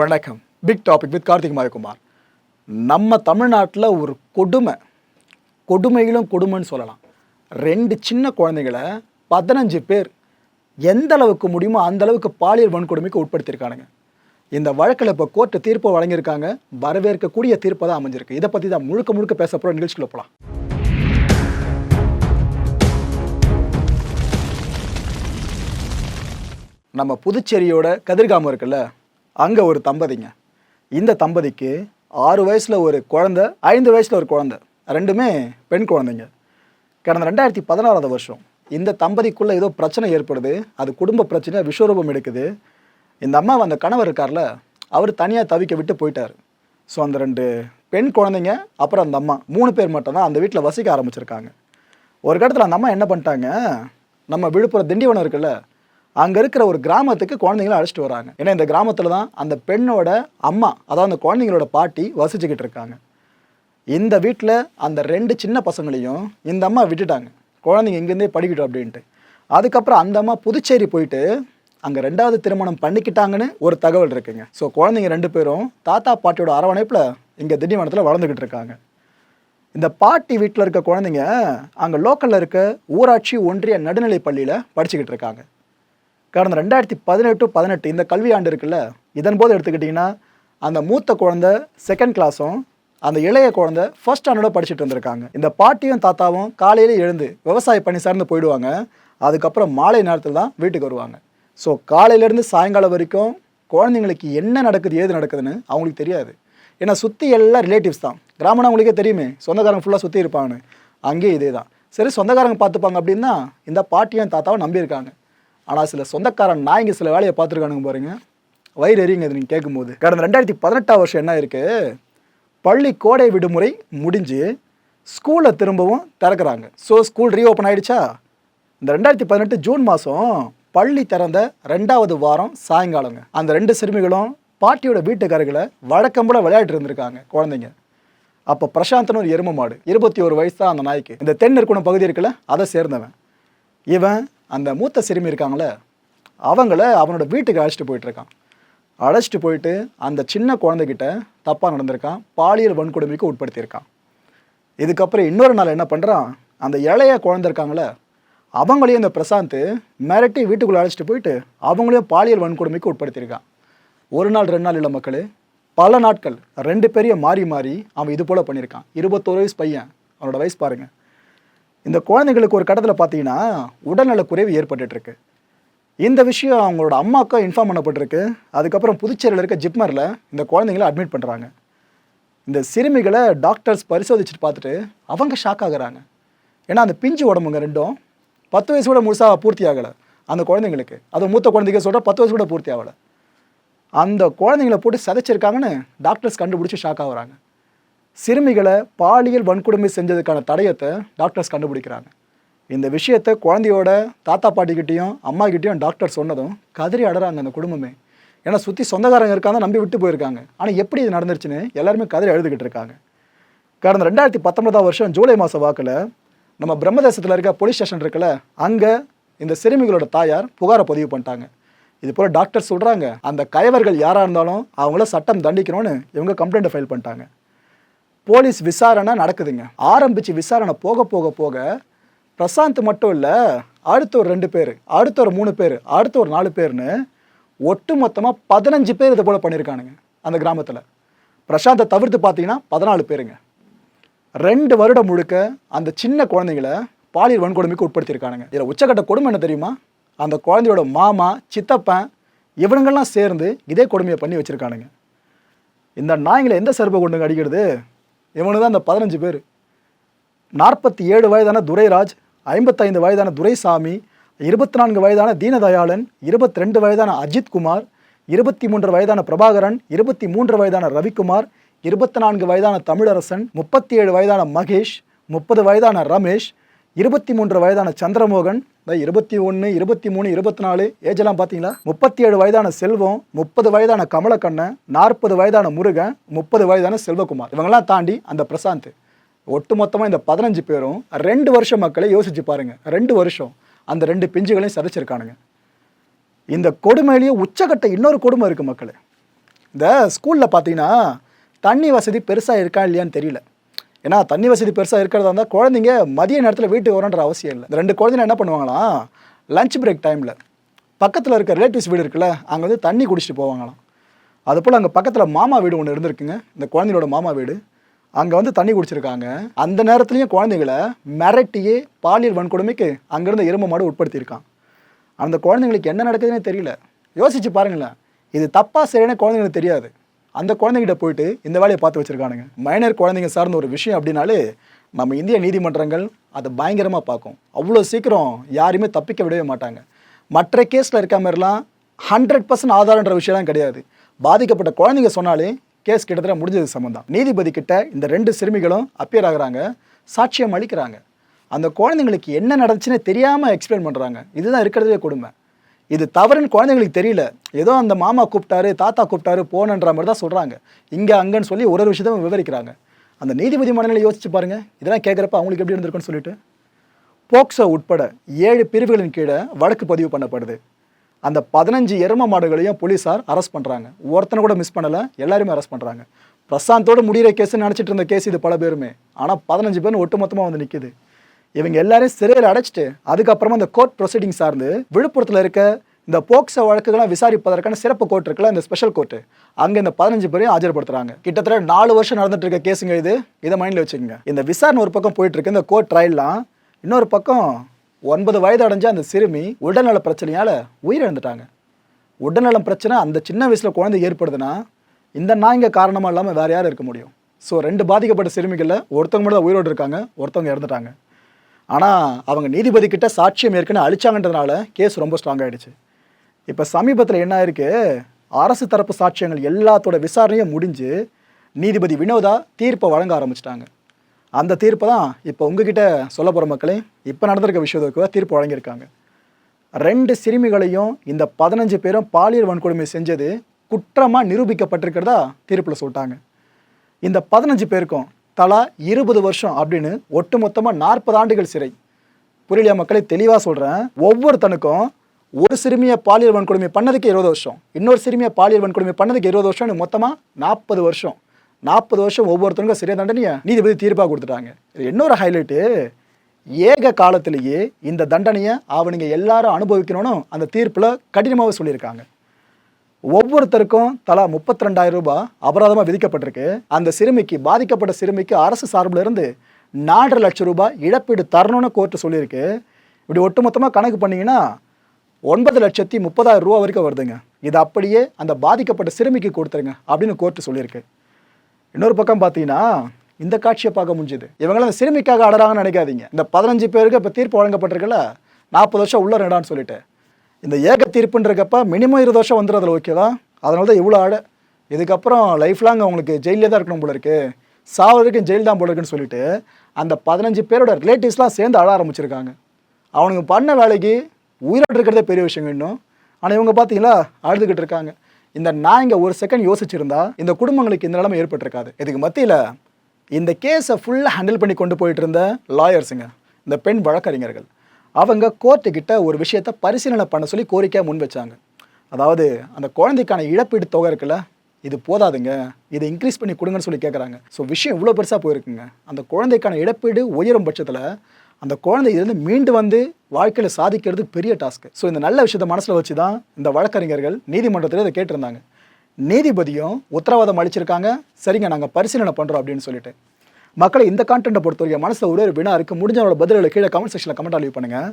வணக்கம். Big topic with Karthik Mayakumar நம்ம தமிழ்நாட்டில் ஒரு கொடுமை. கொடுமையிலும் கொடுமைன்னு சொல்லலாம். ரெண்டு சின்ன குழந்தைகளை பதினஞ்சு பேர் எந்த அளவுக்கு முடியுமோ அந்த அளவுக்கு பாலியல் வன்கொடுமைக்கு உட்படுத்தியிருக்கானுங்க. இந்த வழக்கில் இப்போ கோர்ட்டு தீர்ப்பு வழங்கியிருக்காங்க. வரவேற்கக்கூடிய தீர்ப்பு தான் அமைஞ்சிருக்கு. இதை பற்றி தான் முழுக்க முழுக்க பேச போகிற நிகழ்ச்சிக்குள்ள போகலாம் நம்ம புதுச்சேரியோட கதிர்காமம் இருக்குல்ல? அங்கே ஒரு தம்பதிங்க. இந்த தம்பதிக்கு ஆறு வயசில் ஒரு குழந்தை ஐந்து வயசில் ஒரு குழந்தை. ரெண்டுமே பெண் குழந்தைங்க. கடந்த ரெண்டாயிரத்தி பதினாறாவது வருஷம் இந்த தம்பதிக்குள்ளே ஏதோ பிரச்சனை ஏற்படுது. அது குடும்ப பிரச்சனை விஸ்வரூபம் எடுக்குது. இந்த அம்மா அந்த கணவர் இருக்கார்ல அவர் தனியாக தவிக்க விட்டு போயிட்டார். ஸோ அந்த ரெண்டு பெண் குழந்தைங்க அப்புறம் அந்த அம்மா. மூணு பேர் மட்டும்தான் அந்த வீட்டில் வசிக்க ஆரம்பிச்சிருக்காங்க. ஒரு கட்டத்தில் அந்த அம்மா என்ன பண்ணிட்டாங்க நம்ம விழுப்புரம் திண்டிவனம் இருக்குல்ல அங்கே இருக்கிற ஒரு கிராமத்துக்கு குழந்தைங்கள அழைச்சிட்டு வராங்க. ஏன்னா இந்த கிராமத்தில் தான் அந்த பெண்ணோட அம்மா அதாவது அந்த குழந்தைங்களோட பாட்டி வசிச்சுக்கிட்டு இருக்காங்க. இந்த வீட்டில் அந்த ரெண்டு சின்ன பசங்களையும் இந்த அம்மா விட்டுட்டாங்க. குழந்தைங்க இங்கேருந்தே படிக்கட்டும் அப்படின்ட்டு. அதுக்கப்புறம் அந்த அம்மா புதுச்சேரி போயிட்டு அங்கே ரெண்டாவது திருமணம் பண்ணிக்கிட்டாங்கன்னு ஒரு தகவல் இருக்குங்க. ஸோ குழந்தைங்க ரெண்டு பேரும் தாத்தா பாட்டியோட அரவணைப்பில் இங்கே திண்டிவனத்தில் வளர்ந்துக்கிட்டு இருக்காங்க. இந்த பாட்டி வீட்டில் இருக்க குழந்தைங்க அங்கே லோக்கலில் இருக்க ஊராட்சி ஒன்றிய நடுநிலைப் பள்ளியில் படிச்சுக்கிட்டு இருக்காங்க. கடந்த ரெண்டாயிரத்தி பதினெட்டு பதினெட்டு இந்த கல்வியாண்டு இருக்குல்ல இதன் போது எடுத்துக்கிட்டிங்கன்னா அந்த மூத்த குழந்தை செகண்ட் கிளாஸும் அந்த இளைய குழந்தை ஃபர்ஸ்ட் ஸ்டாண்டர்டோ படிச்சுட்டு வந்திருக்காங்க இந்த பாட்டியும் தாத்தாவும் காலையிலே எழுந்து விவசாய பணி சார்ந்து போயிடுவாங்க. அதுக்கப்புறம் மாலை நேரத்தில் தான் வீட்டுக்கு வருவாங்க. ஸோ காலையிலேருந்து சாயங்காலம் வரைக்கும் குழந்தைங்களுக்கு என்ன நடக்குது ஏது நடக்குதுன்னு அவங்களுக்கு தெரியாது. ஏன்னா சுற்றி எல்லாம் ரிலேட்டிவ்ஸ் தான். கிராமம்னா அவங்களுக்கே தெரியுமே சொந்தக்காரங்க ஃபுல்லாக சுற்றி இருப்பாங்கன்னு. அங்கேயும் இதே தான் சரி சொந்தக்காரங்க பார்த்துப்பாங்க அப்படின்னா இந்த பாட்டியும் தாத்தாவும் நம்பியிருக்காங்க. ஆனால் சில சொந்தக்காரன் நாய்ங்க சில வேலையை பார்த்துருக்கானுங்க பாருங்க. வயிறு எரியுங்க இது நீங்கள் கேட்கும்போது. கடந்த ரெண்டாயிரத்தி பதினெட்டாம் வருஷம் என்ன இருக்குது பள்ளி கோடை விடுமுறை முடிஞ்சு ஸ்கூலை திரும்பவும் திறக்கிறாங்க. ஸோ ஸ்கூல் ரீஓப்பன் ஆயிடுச்சா? இந்த ரெண்டாயிரத்தி பதினெட்டு ஜூன் மாதம் பள்ளி திறந்த ரெண்டாவது வாரம் சாயங்காலங்க. அந்த ரெண்டு சிறுமிகளும் பாட்டியோட வீட்டுக்காரர்களை வழக்கம் போல விளையாட்டு இருந்திருக்காங்க குழந்தைங்க. அப்போ பிரசாந்தன் ஒரு எரும மாடு இருபத்தி ஒரு வயசு தான் அந்த நாய்க்கு. இந்த தென் இருக்கணும் பகுதி இருக்குல்ல அதை சேர்ந்தவன். இவன் அந்த மூத்த சிறுமி இருக்காங்கள அவங்கள அவனோட வீட்டுக்கு அழைச்சிட்டு போயிட்டுருக்கான். அழைச்சிட்டு போயிட்டு அந்த சின்ன குழந்தைகிட்ட தப்பாக நடந்திருக்கான் பாலியல் வன்கொடுமைக்கு உட்படுத்தியிருக்கான். இதுக்கப்புறம் இன்னொரு நாள் என்ன பண்ணுறான் அந்த இளைய குழந்தை இருக்காங்கள அவங்களையும் இந்த பிரசாந்த் மிரட்டி வீட்டுக்குள்ளே அழைச்சிட்டு போயிட்டு அவங்களையும் பாலியல் வன்கொடுமைக்கு உட்படுத்தியிருக்கான். ஒரு நாள் ரெண்டு நாள் இல்லை மக்களே பல நாட்கள் ரெண்டு பேரையும் மாறி மாறி அவன் இது போல் பண்ணியிருக்கான். இருபத்தோரு வயசு பையன் அவனோட வயசு பாருங்கள் இந்த குழந்தைங்களுக்கு ஒரு கட்டத்தில் பார்த்தீங்கன்னா உடல்நல குறைவு ஏற்பட்டுட்டு இந்த விஷயம் அவங்களோட அம்மாவுக்கும் இன்ஃபார்ம் பண்ணப்பட்டிருக்கு. அதுக்கப்புறம் புதுச்சேரியில் இருக்க ஜிப்மரில் இந்த குழந்தைங்கள அட்மிட் பண்ணுறாங்க இந்த சிறுமிகளை டாக்டர்ஸ் பரிசோதிச்சுட்டு பார்த்துட்டு அவங்க ஷாக் ஆகுறாங்க. ஏன்னா அந்த பிஞ்சு உடம்புங்க ரெண்டும் பத்து வயசு கூட முழுசாக பூர்த்தி ஆகலை அந்த குழந்தைங்களுக்கு. அது மூத்த குழந்தைங்க சொல்கிற பத்து வயசு கூட பூர்த்தி ஆகலை. அந்த குழந்தைங்கள போட்டு சதைச்சிருக்காங்கன்னு டாக்டர்ஸ் கண்டுபிடிச்சி ஷாக் ஆகுறாங்க. சிறுமிகளை பாலியல் வன்கொடுமை செஞ்சதுக்கான தடயத்தை டாக்டர்ஸ் கண்டுபிடிக்கிறாங்க. இந்த விஷயத்தை குழந்தையோட தாத்தா பாட்டிக்கிட்டேயும் அம்மாக்கிட்டேயும் டாக்டர் சொன்னதும் கதறி அடறாங்க அந்த குடும்பமே. ஏன்னா சுற்றி சொந்தக்காரங்க இருக்காங்க நம்பி விட்டு போயிருக்காங்க. ஆனால் எப்படி இது நடந்துருச்சுன்னு எல்லாருமே கதறி எழுதுகிட்டு இருக்காங்க. கடந்த ரெண்டாயிரத்தி பத்தொன்பதாம் வருஷம் ஜூலை மாத வாக்கில் நம்ம பிரம்மதேசத்தில் இருக்க போலீஸ் ஸ்டேஷன் இருக்குல்ல அங்கே இந்த சிறுமிகளோட தாயார் புகாரை பதிவு பண்ணிட்டாங்க. இது போல் டாக்டர் சொல்கிறாங்க அந்த கயவர்கள் யாராக இருந்தாலும் அவங்கள சட்டம் தண்டிக்கணும்னு இவங்க கம்ப்ளைண்ட்டை ஃபைல் பண்ணிட்டாங்க. போலீஸ் விசாரணை நடக்குதுங்க. ஆரம்பித்து விசாரணை போக போக போக பிரசாந்த் மட்டும் இல்லை அடுத்த ஒரு ரெண்டு பேர் அடுத்த ஒரு மூணு பேர் அடுத்த ஒரு நாலு பேர்னு ஒட்டு மொத்தமாக பதினஞ்சு பேர் இது போல் பண்ணியிருக்கானுங்க அந்த கிராமத்தில். பிரசாந்தை தவிர்த்து பார்த்தீங்கன்னா பதினாலு பேருங்க. ரெண்டு வருடம் முழுக்க அந்த சின்ன குழந்தைங்களை பாலியல் வன்கொடுமைக்கு உட்படுத்தியிருக்கானுங்க. இதில் உச்சக்கட்ட கொடுமை என்ன தெரியுமா? அந்த குழந்தையோட மாமா சித்தப்பன் இவனுங்கள்லாம் சேர்ந்து இதே கொடுமையை பண்ணி வச்சுருக்கானுங்க. இந்த நாய்களை எந்த செருப்பை கொண்டு அடிக்கிறது? இவனு தான் அந்த பதினஞ்சு பேர். நாற்பத்தி ஏழு வயதான துரைராஜ் ஐம்பத்தைந்து வயதான துரைசாமி இருபத்தி நான்கு வயதான தீனதயாளன் இருபத்தி ரெண்டு வயதான அஜித் குமார் இருபத்தி மூன்று வயதான பிரபாகரன் இருபத்தி மூன்று வயதான ரவிக்குமார் இருபத்தி நான்கு வயதான தமிழரசன் முப்பத்தி ஏழு வயதான மகேஷ் முப்பது வயதான ரமேஷ் இருபத்தி மூன்று வயதான சந்திரமோகன் இந்த இருபத்தி ஒன்று இருபத்தி மூணு இருபத்தி நாலு ஏஜெல்லாம் பார்த்தீங்களா? முப்பத்தி ஏழு வயதான செல்வம் முப்பது வயதான கமலக்கண்ணன் நாற்பது வயதான முருகன் முப்பது வயதான செல்வகுமார். இவங்கெல்லாம் தாண்டி அந்த பிரசாந்த். ஒட்டுமொத்தமாக இந்த பதினஞ்சு பேரும் ரெண்டு வருஷம் மக்களை யோசிச்சு பாருங்கள் ரெண்டு வருஷம். அந்த ரெண்டு பிஞ்சுகளையும் சதைச்சிருக்கானுங்க. இந்த கொடுமையிலேயே உச்சக்கட்ட இன்னொரு கொடுமை இருக்குது மக்களே. இந்த ஸ்கூலில் பார்த்தீங்கன்னா தண்ணி வசதி பெருசாக இருக்கா இல்லையான்னு தெரியல. ஏன்னா தண்ணி வசதி பெருசாக இருக்கிறதா இருந்தால் குழந்தைங்க மதிய நேரத்தில் வீட்டுக்கு வரன்ற அவசியம் இல்லை. ரெண்டு குழந்தைங்க என்ன பண்ணுவாங்களாம் லஞ்ச் பிரேக் டைமில் பக்கத்தில் இருக்க ரிலேட்டிவ்ஸ் வீடு இருக்குல்ல அங்கே வந்து தண்ணி குடிச்சிட்டு போவாங்களாம். அதுபோல் அங்கே பக்கத்தில் மாமா வீடு ஒன்று இருந்திருக்குங்க இந்த குழந்தைங்களோட மாமா வீடு. அங்கே வந்து தண்ணி குடிச்சிருக்காங்க. அந்த நேரத்துலையும் குழந்தைகளை மிரட்டியே பாலியல் வன்கொடுமைக்கு அங்கேருந்து இரும்பு மாடு உட்படுத்தியிருக்கான். அந்த குழந்தைங்களுக்கு என்ன நடக்குதுன்னே தெரியல. யோசிச்சு பாருங்களேன். இது தப்பாக சரியான குழந்தைங்களுக்கு தெரியாது. அந்த குழந்தைகிட்ட போயிட்டு இந்த வேலையை பார்த்து வச்சிருக்கானுங்க. மைனர் குழந்தைங்க சார்ந்த ஒரு விஷயம் அப்படின்னாலே நம்ம இந்திய நீதிமன்றங்கள் அதை பயங்கரமாக பார்க்கும். அவ்வளோ சீக்கிரம் யாரையுமே தப்பிக்க விடவே மாட்டாங்க. மற்ற கேஸில் இருக்க மாதிரிலாம் ஹண்ட்ரட் பர்சன்ட் ஆதாரன்ற விஷயம்லாம் கிடையாது. பாதிக்கப்பட்ட குழந்தைங்க சொன்னாலே கேஸ் கிட்டத்தட்ட முடிஞ்சது சம்மந்தம் நீதிபதி கிட்ட இந்த ரெண்டு சிறுமிகளும் அப்பியர் ஆகுறாங்க சாட்சியம் அளிக்கிறாங்க. அந்த குழந்தைங்களுக்கு என்ன நடந்துச்சுன்னு தெரியாமல் எக்ஸ்பிளைன் பண்ணுறாங்க இதுதான் இருக்கிறதே கொடுமை. இது தவறுன்னு குழந்தைங்களுக்கு தெரியல. ஏதோ அந்த மாமா கூப்பிட்டாரு தாத்தா கூப்பிட்டாரு போனன்ற மாதிரி தான் சொல்கிறாங்க இங்கே அங்கேன்னு சொல்லி ஒரு ஒரு விஷயத்தையும் விவரிக்கிறாங்க. அந்த நீதிபதி மனநிலை யோசிச்சு பாருங்க. இதெல்லாம் கேட்குறப்ப அவங்களுக்கு எப்படி இருந்திருக்குன்னு சொல்லிட்டு. போக்சோ உட்பட ஏழு பிரிவுகளின் கீழே வழக்கு பதிவு பண்ணப்படுது. அந்த பதினஞ்சு எரும மாடுகளையும் போலீஸார் அரெஸ்ட் பண்ணுறாங்க ஒருத்தனை கூட மிஸ் பண்ணலை எல்லாருமே அரெஸ்ட் பண்ணுறாங்க பிரசாந்தோடு முடிகிற கேஸ்ன்னு நினச்சிட்டு இருந்த கேஸ் இது பல பேருமே. ஆனால் பதினஞ்சு பேர் ஒட்டுமொத்தமாக வந்து நிற்கிது இவங்க எல்லாரையும் சிறையில் அடைச்சிட்டு அதுக்கப்புறமா இந்த கோர்ட் ப்ரொசீடிங் சார்ந்து விழுப்புரத்தில் இருக்க இந்த போக்சோ வழக்குகள்லாம் விசாரிப்பதற்கான சிறப்பு கோர்ட் இருக்குல்ல இந்த ஸ்பெஷல் கோர்ட்டு அங்கே இந்த பதினஞ்சு பேரையும் ஆஜர்படுத்துறாங்க. கிட்டத்தட்ட நாலு வருஷம் நடந்துட்டு இருக்க கேஸுங்க இது. இதை மைண்டில் வச்சுக்கோங்க. இந்த விசாரணை ஒரு பக்கம் போயிட்டு இருக்கு இந்த கோர்ட் ட்ரையல்லாம் இன்னொரு பக்கம் ஒன்பது வயது அடைஞ்ச அந்த சிறுமி உடல்நல பிரச்சனையால் உயிரிழந்துட்டாங்க. உடல்நலம் பிரச்சனை அந்த சின்ன வயசில் குழந்தை ஏற்படுதுன்னா இந்த நாய்ங்க காரணமாக இல்லாமல் வேறு யாரும் இருக்க முடியும்? ஸோ ரெண்டு பாதிக்கப்பட்ட சிறுமிகளில் ஒருத்தவங்க மட்டும் தான் உயிரோடு இருக்காங்க ஒருத்தவங்க இறந்துட்டாங்க. ஆனால் அவங்க நீதிபதி கிட்ட சாட்சியம் ஏற்கனவே அழிச்சாங்கன்றதுனால கேஸ் ரொம்ப ஸ்ட்ராங் ஆகிடுச்சு இப்போ சமீபத்தில் என்ன ஆயிருக்கு? அரசு தரப்பு சாட்சியங்கள் எல்லாத்தோட விசாரணையும் முடிஞ்சு நீதிபதி வினோதா தீர்ப்பை வழங்க ஆரம்பிச்சிட்டாங்க. அந்த தீர்ப்பை தான் இப்போ உங்ககிட்ட சொல்ல போகிற மக்களே இப்போ நடந்திருக்க விஷயத்துக்கு தீர்ப்பு வழங்கியிருக்காங்க. ரெண்டு சிறுமிகளையும் இந்த பதினஞ்சு பேரும் பாலியல் வன்கொடுமை செஞ்சது குற்றமாக நிரூபிக்கப்பட்டிருக்கிறதா தீர்ப்பில் சொல்லிட்டாங்க. இந்த பதினஞ்சு பேருக்கும் தலா இருபது வருஷம் அப்படின்னு ஒட்டுமொத்தமாக நாற்பது ஆண்டுகள் சிறை. புரியலையா மக்களை? தெளிவாக சொல்கிறேன் ஒவ்வொருத்தனுக்கும் ஒரு சிறுமியை பாலியல் வன்கொடுமை பண்ணதுக்கு இருபது வருஷம். இன்னொரு சிறுமியை பாலியல் வன்கொடுமை பண்ணதுக்கு இருபது வருஷம்னு மொத்தமாக நாற்பது வருஷம். நாற்பது வருஷம் ஒவ்வொருத்தருக்கும் சிறை தண்டனையை நீதிபதி தீர்ப்பாக கொடுத்துட்டாங்க. இது இன்னொரு ஹைலைட்டு ஏக காலத்திலேயே இந்த தண்டனையை அவனுங்க எல்லாரும் அனுபவிக்கணும்னு அந்த தீர்ப்பில் கடினமாகவே சொல்லியிருக்காங்க. ஒவ்வொருத்தருக்கும் தலா முப்பத்தி ரெண்டாயிரம் ரூபாய் அபராதமாக விதிக்கப்பட்டிருக்கு. அந்த சிறுமிக்கு பாதிக்கப்பட்ட சிறுமிக்கு அரசு சார்பில் இருந்து நாலரை லட்சம் ரூபாய் இழப்பீடு தரணும்னு கோர்ட்டு சொல்லியிருக்கு. இப்படி ஒட்டுமொத்தமாக கணக்கு பண்ணிங்கன்னா ஒன்பது லட்சத்தி முப்பதாயிரம் ரூபா வரைக்கும் வருதுங்க. இது அப்படியே அந்த பாதிக்கப்பட்ட சிறுமிக்கு கொடுத்துருங்க அப்படின்னு கோர்ட்டு சொல்லியிருக்கு. இன்னொரு பக்கம் பார்த்தீங்கன்னா இந்த காட்சியை பார்க்க முடிஞ்சுது. இவங்களாம் அந்த சிறுமிக்காக அடறாங்கன்னு நினைக்காதீங்க. இந்த பதினஞ்சு பேருக்கு இப்போ தீர்ப்பு வழங்கப்பட்டிருக்குல்ல நாற்பது வருஷம் உள்ள ரெடான்னு சொல்லிட்டு. இந்த ஏக தீர்ப்புன்றக்கப்ப மினிமம் இருபது வருஷம் வந்துடும் அதில் ஓகேவா அதனால தான் இவ்வளோ ஆடு. இதுக்கப்புறம் லைஃப் லாங் அவங்களுக்கு ஜெயிலே தான் இருக்கணும் போல இருக்கு. சாவ ஜெயில் தான் போல இருக்குன்னு சொல்லிட்டு அந்த பதினஞ்சு பேரோட ரிலேட்டிவ்ஸ்லாம் சேர்ந்து அழ ஆரம்பிச்சிருக்காங்க. அவனுங்க பண்ண வேலைக்கு உயிரோடு இருக்கிறதே பெரிய விஷயம் இன்னும். ஆனால் இவங்க பார்த்தீங்களா அழுதுகிட்டு இருக்காங்க. இந்த நான் இங்கே ஒரு செகண்ட் யோசிச்சிருந்தா இந்த குடும்பங்களுக்கு இந்த நிலைமை ஏற்பட்டிருக்காது. இதுக்கு மத்தியில் இந்த கேஸை ஃபுல்லாக ஹேண்டில் பண்ணி கொண்டு போயிட்டு இருந்த லாயர்ஸுங்க இந்த பெண் வழக்கறிஞர்கள். அவங்க கோர்ட்டுக்கிட்ட ஒரு விஷயத்தை பரிசீலனை பண்ண சொல்லி கோரிக்கையாக முன் வச்சாங்க. அதாவது அந்த குழந்தைக்கான இழப்பீடு தொகை இருக்குல்ல இது போதாதுங்க இதை இன்க்ரீஸ் பண்ணி கொடுங்கன்னு சொல்லி கேட்குறாங்க ஸோ விஷயம் இவ்வளோ பெருசாக போயிருக்குங்க. அந்த குழந்தைக்கான இழப்பீடு உயரும் பட்சத்தில் அந்த குழந்தை இதுலேருந்து மீண்டு வந்து வாழ்க்கையில் சாதிக்கிறது பெரிய டாஸ்க்கு ஸோ இந்த நல்ல விஷயத்தை மனசில் வச்சு தான் இந்த வழக்கறிஞர்கள் நீதிமன்றத்தில் இதை கேட்டிருந்தாங்க. நீதிபதியும் உத்தரவாதம் அளிச்சிருக்காங்க. சரிங்க நாங்கள் பரிசீலனை பண்ணுறோம் அப்படின்னு சொல்லிட்டு. மக்களை இந்த கான்டென்ட்டை பொறுத்த வரைக்கும் மனசில் ஒரே ஒரு வினா இருக்குது முடிஞ்சவங்களோட பதில்களை கீழே கமெண்ட் செக்ஷனில் கமெண்ட் லீவ் பண்ணுங்கள்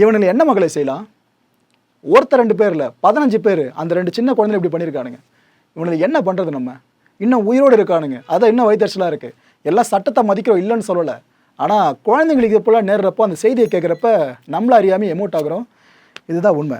இவனில் என்ன மக்களை செய்யலாம்? ஒருத்தர் ரெண்டு பேரில் பதினஞ்சு பேர் அந்த ரெண்டு சின்ன குழந்தைங்க இப்படி பண்ணியிருக்கானுங்க இவனில் என்ன பண்ணுறது நம்ம? இன்னும் உயிரோடு இருக்கானுங்க. அதான் இன்னும் வைத்தறிச்சலாக இருக்குது எல்லாம் சட்டத்தை மதிக்கிறோம் இல்லைன்னு சொல்லலை. ஆனால் குழந்தைங்களுக்கு இது போல் நேர்றப்போ அந்த செய்தியை கேட்குறப்ப நம்மள அறியாமல் எமோட் ஆகுறோம். இதுதான் உண்மை.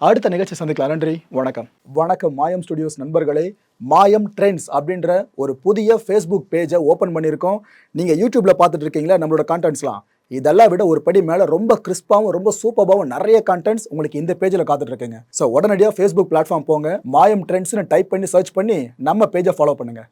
அடுத்த நிகழ்ச்சி சந்திக்கலாம். நன்றி. வணக்கம். வணக்கம். மாயம் ஸ்டுடியோஸ் நண்பர்களே மாயம் ட்ரெண்ட்ஸ் அப்படின்ற ஒரு புதிய ஃபேஸ்புக் பேஜை ஓப்பன் பண்ணியிருக்கோம். நீங்கள் யூடியூப்பில் பார்த்துட்டு இருக்கீங்களா நம்மளோட கான்டென்ட்ஸ்லாம் இதெல்லாம் விட ஒரு படி மேலே ரொம்ப கிறிஸ்பாவும் ரொம்ப சூப்பராகவும் நிறைய கண்டென்ட்ஸ் உங்களுக்கு இந்த பேஜில் காத்துட்ருக்குங்க. ஸோ உடனடியாக ஃபேஸ்புக் பிளாட்ஃபார்ம் போங்க. மாயம் ட்ரெண்ட்ஸ்னு டைப் பண்ணி சர்ச் பண்ணி நம்ம பேஜை ஃபாலோ பண்ணுங்கள்